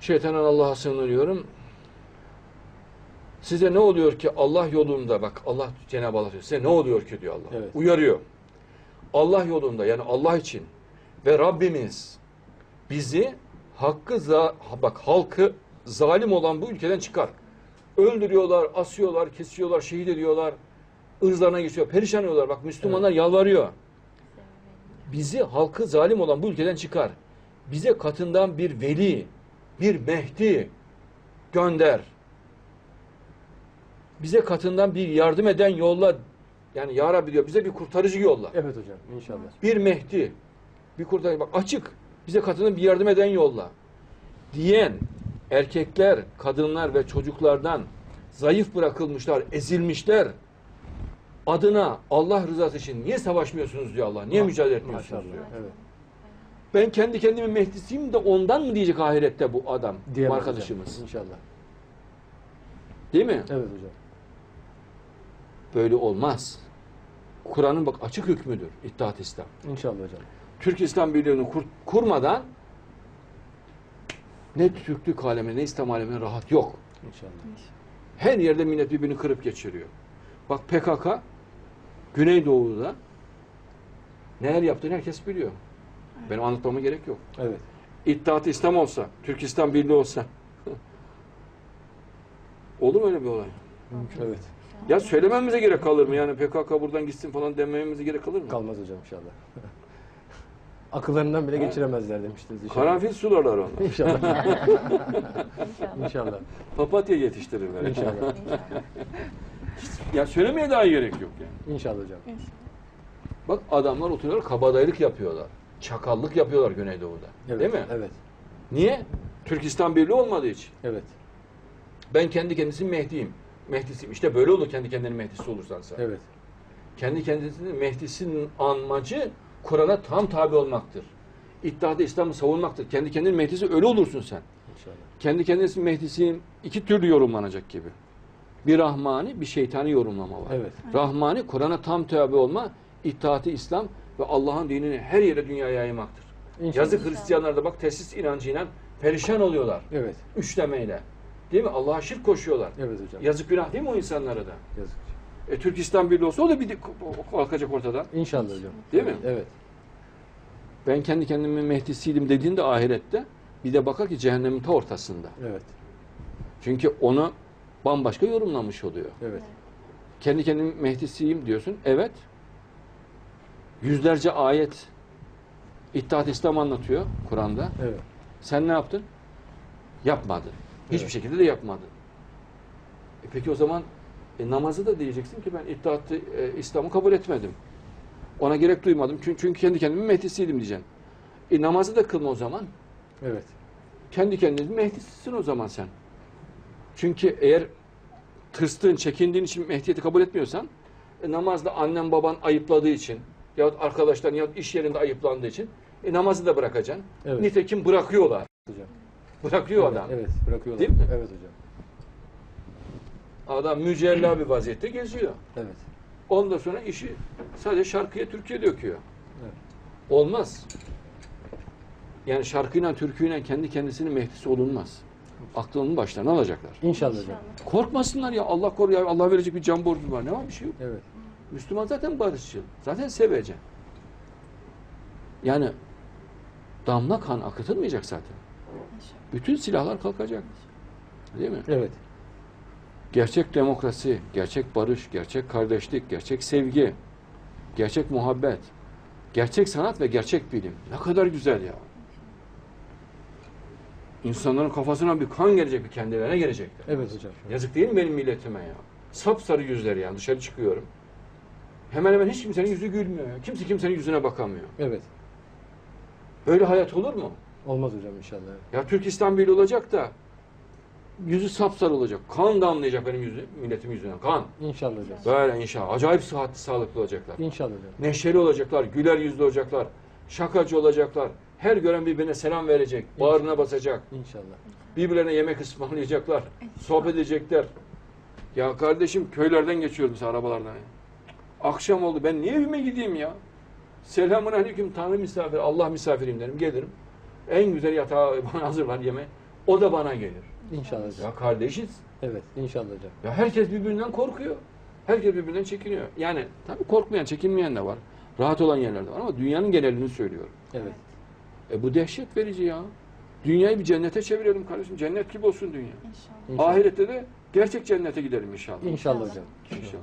Şeytandan Allah'a sığınıyorum. Size ne oluyor ki Allah yolunda bak Allah Cenab-ı Allah diyor. Size ne oluyor ki diyor Allah. Evet. Uyarıyor. Allah yolunda yani Allah için ve Rabbimiz bizi hakkı za- bak halkı zalim olan bu ülkeden çıkar. Öldürüyorlar, asıyorlar, kesiyorlar, şehit ediyorlar. ırzlarına geçiyor, perişan oluyorlar. Bak Müslümanlar yalvarıyor. Bizi halkı zalim olan bu ülkeden çıkar. Bize katından bir veli, bir Mehdi gönder. Bize katından bir yardım eden yolla. Yani ya Rabbi diyor bize bir kurtarıcı yolla. Evet hocam inşallah. Bir Mehdi, bir kurtarıcı. Bak açık. Bize katından bir yardım eden yolla. Diyen erkekler, kadınlar ve çocuklardan zayıf bırakılmışlar, ezilmişler. Adına Allah rızası için niye savaşmıyorsunuz diyor Allah. Niye mücadele etmiyorsunuz Maşallah. diyor. Evet. Ben kendi kendimin Mehdi'siyim de ondan mı diyecek ahirette bu adam, bu Diyemez arkadaşımız. Hocam. İnşallah. Değil mi? Evet hocam. Böyle olmaz. Kur'an'ın bak açık hükmüdür İttihat İslam. İnşallah hocam. Türk İslam Birliği'ni kur- kurmadan ne Türklük alemine ne İslam alemine rahat yok. İnşallah. Her yerde millet birbirini kırıp geçiriyor. Bak PKK Güneydoğu'da neler yaptığını herkes biliyor. Benim anlatmama gerek yok. Evet. İttihat İslam olsa, Türk İslam Birliği olsa olur mu öyle bir olay? Evet. Ya söylememize gerek kalır mı? Yani PKK buradan gitsin falan dememize gerek kalır mı? Kalmaz hocam inşallah. Akıllarından bile Ha? geçiremezler demiştiniz inşallah. Karanfil sularlar onlar. İnşallah. İnşallah. İnşallah. Papatya yetiştirirler. İnşallah. İnşallah. Ya söylemeye daha gerek yok yani. İnşallah hocam. İnşallah. Bak adamlar oturuyorlar kabadayılık yapıyorlar. Çakallık yapıyorlar Güneydoğu'da. Evet. Değil mi? Evet. Niye? Türkistan Birliği olmadığı için. Evet. Ben kendi kendisinin Mehdi'yim. Mehdi'siyim. İşte böyle olur kendi kendinin Mehdi'si olursan sen. Evet. Kendi kendisinin Mehdi'sinin anmacı Kur'an'a tam tabi olmaktır. İttihat-ı İslam'ı savunmaktır. Kendi kendinin Mehdi'si öyle olursun sen. İnşallah. Kendi kendisinin Mehdi'sinin iki türlü yorumlanacak gibi. Bir Rahmani, bir şeytani yorumlama var. Evet. Rahmani, Kur'an'a tam tabi olma, İttihat-ı İslam ve Allah'ın dinini her yere dünyaya yaymaktır. İnşallah. Yazık Hristiyanlar da bak tesis inancıyla perişan oluyorlar. Evet. Üçlemeyle. Değil mi? Allah'a şirk koşuyorlar. Evet hocam. Yazık günah değil mi o insanlara da? Yazık. E, Türkistan Birliği olsa o da bir kalkacak ortadan. İnşallah hocam. Değil mi? Evet. Ben kendi kendimin Mehdi'siydim dediğinde ahirette bir de bakar ki cehennemin ta ortasında. Evet. Çünkü onu bambaşka yorumlamış oluyor. Evet. Kendi kendimin Mehdi'siyim diyorsun. Evet. Yüzlerce ayet İttihat İslam anlatıyor Kur'an'da. Evet. Sen ne yaptın? Yapmadın. Hiçbir Evet. şekilde de yapmadın. E peki o zaman e, namazı da diyeceksin ki ben İttihat e, İslam'ı kabul etmedim. Ona gerek duymadım. Çünkü, çünkü kendi kendimin Mehdi'siydim diyeceksin. E namazı da kılma o zaman. Evet. Kendi kendinin Mehdi'sisin o zaman sen. Çünkü eğer tırstığın, çekindiğin için Mehdiyeti kabul etmiyorsan e, namazda annen baban ayıpladığı için yahut arkadaşların yahut iş yerinde ayıplandığı için e, namazı da bırakacaksın. Evet. Nitekim bırakıyorlar. Hocam. Bırakıyor evet. adam. Evet. Bırakıyorlar. Değil mi? Evet hocam. Adam mücella bir vaziyette geziyor. Evet. Ondan sonra işi sadece şarkıya, Türkiye döküyor. Evet. Olmaz. Yani şarkıyla, türküyle kendi kendisinin mehdisi olunmaz. Aklının başlarına alacaklar. İnşallah hocam. İnşallah. Korkmasınlar ya Allah koruyor. Allah verecek bir can borcu var. Ne var bir şey yok. Evet. Müslüman zaten barışçıl. Zaten sevecek. Yani damla kan akıtılmayacak zaten. Bütün silahlar kalkacak. Değil mi? Evet. Gerçek demokrasi, gerçek barış, gerçek kardeşlik, gerçek sevgi, gerçek muhabbet, gerçek sanat ve gerçek bilim. Ne kadar güzel ya. İnsanların kafasına bir kan gelecek, bir kendilerine gelecekler. Evet hocam. Yazık değil mi benim milletime ya? Sapsarı yüzleri yani dışarı çıkıyorum. Hemen hemen hiç kimsenin yüzü gülmüyor. Kimse kimsenin yüzüne bakamıyor. Evet. Böyle hayat olur mu? Olmaz hocam inşallah. Ya Türkistan Birliği olacak da yüzü sapsarı olacak. Kan damlayacak benim yüzü, milletim yüzüne. Kan. İnşallah hocam. Böyle inşallah. Acayip sıhhatli, sağlıklı olacaklar. İnşallah hocam. Neşeli olacaklar, güler yüzlü olacaklar, şakacı olacaklar. Her gören birbirine selam verecek, bağrına basacak. İnşallah. Birbirlerine yemek ısmarlayacaklar, sohbet edecekler. Ya kardeşim köylerden geçiyorum mesela arabalardan. ya. Akşam oldu ben niye evime gideyim ya? Selamun aleyküm Tanrı misafiri, Allah misafiriyim derim gelirim. En güzel yatağı bana hazırlar yemeği. O da bana gelir. İnşallah hocam. Ya kardeşiz. Evet inşallah hocam. Ya herkes birbirinden korkuyor. Herkes birbirinden çekiniyor. Yani tabii korkmayan, çekinmeyen de var. Rahat olan yerler de var ama dünyanın genelini söylüyorum. Evet. E bu dehşet verici ya. Dünyayı bir cennete çevirelim kardeşim. Cennet gibi olsun dünya. İnşallah. İnşallah. Ahirette de gerçek cennete gidelim inşallah. İnşallah hocam. İnşallah.